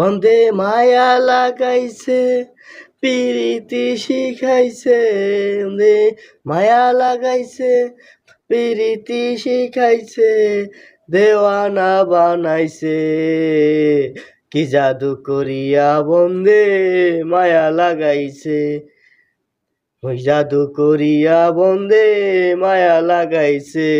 বন্ধে মায়া লাগাইছে, পিরিতি শিখাইছে বন্ধে মায়া লাগাইছে, পিরিতি শিখাইছে, দেওয়ানা বানাইছে। কি জাদু করিয়া বন্দে মায়া লাগাইছে, ওই জাদু করিয়া বন্দে মায়া লাগাইছে।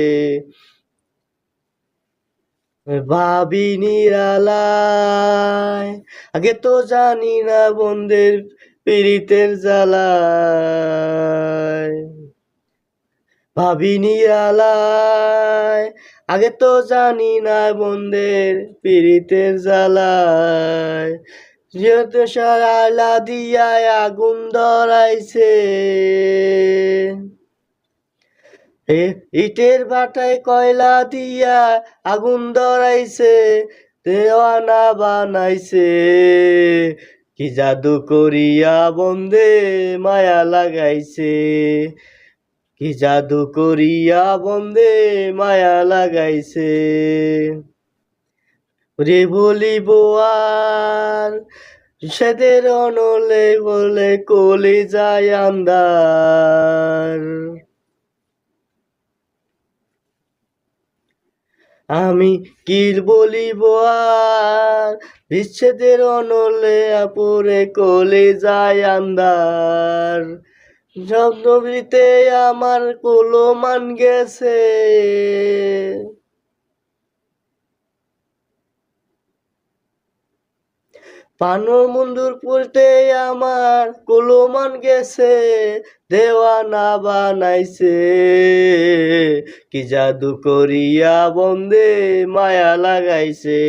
ভাবি নিরালায়, আগে তো জানি না বন্ধের পীড়িতের জ্বালায়। ভাবি নিরালায়, আগে তো জানি না বন্ধের পীড়িতের জ্বালায়। যেহেতু সারালা দিয়া আগুন ধরাইছে ইটের বাটায় কয়লা দিয়া আগুন ধরাইছে, দেওয়ানা বানাইছে। কি জাদু করিয়া বন্দে মায়া লাগাইছে। কি জাদু করিয়া বন্দে মায়া লাগাইছে। রে বলিব আর সেদের অনলে বলে কলি যায় আন্দার আমি কি বলিব আর বিচ্ছেদের অনলে আপুরে কলে যায় আন্দার স্বপ্নবৃতে আমার কোলো মান গেছে। পানোর মন্দুর পড়তে আমার কোলোমান গেছে, দেওয়ানা বানাইছে। কি জাদু করিয়া বন্দে মায়া লাগাইছে।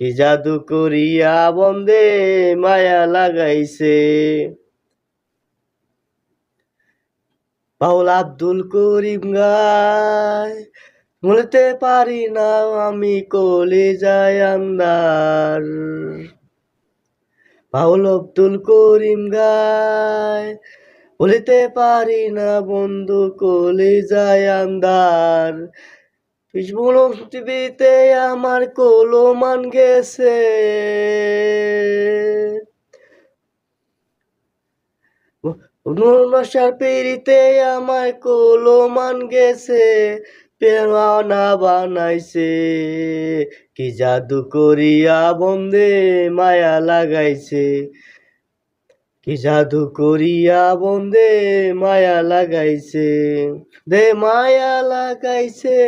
কি জাদু করিয়া বন্দে মায়া লাগাইছে। পাউল আব্দুল করিম গায় বলতে পারি না আমি কলে যাই আন্দার পাউল আব্দুল করিম গায় বলিতে পারি না বন্ধু কলে যায় আন্দার পৃথিবীতে আমার কোলো মান গেছে নশার পেরিতে আমার কোলো মান গেছে পেওয়ানা বানাইছে। কি জাদু করিয়া বন্দে মায়া লাগাইছে। কি জাদু করিয়া বন্দে মায়া লাগাইছে। দে মায়া লাগাইছে,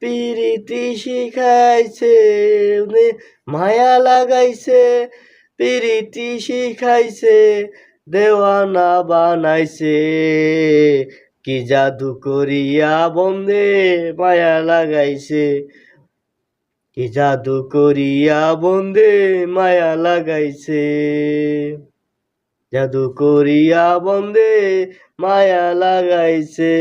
পিরিতি শিখাইছে। মায়া লাগাইছে, পিরিতি শিখাইছে, দেওয়ানা বানাইছে। কি জাদু করিয়া বন্দে মায়া লাগাইছে? কি জাদু করিয়া বন্দে মায়া লাগাইছে? জাদু করিয়া বন্দে মায়া লাগাইছে।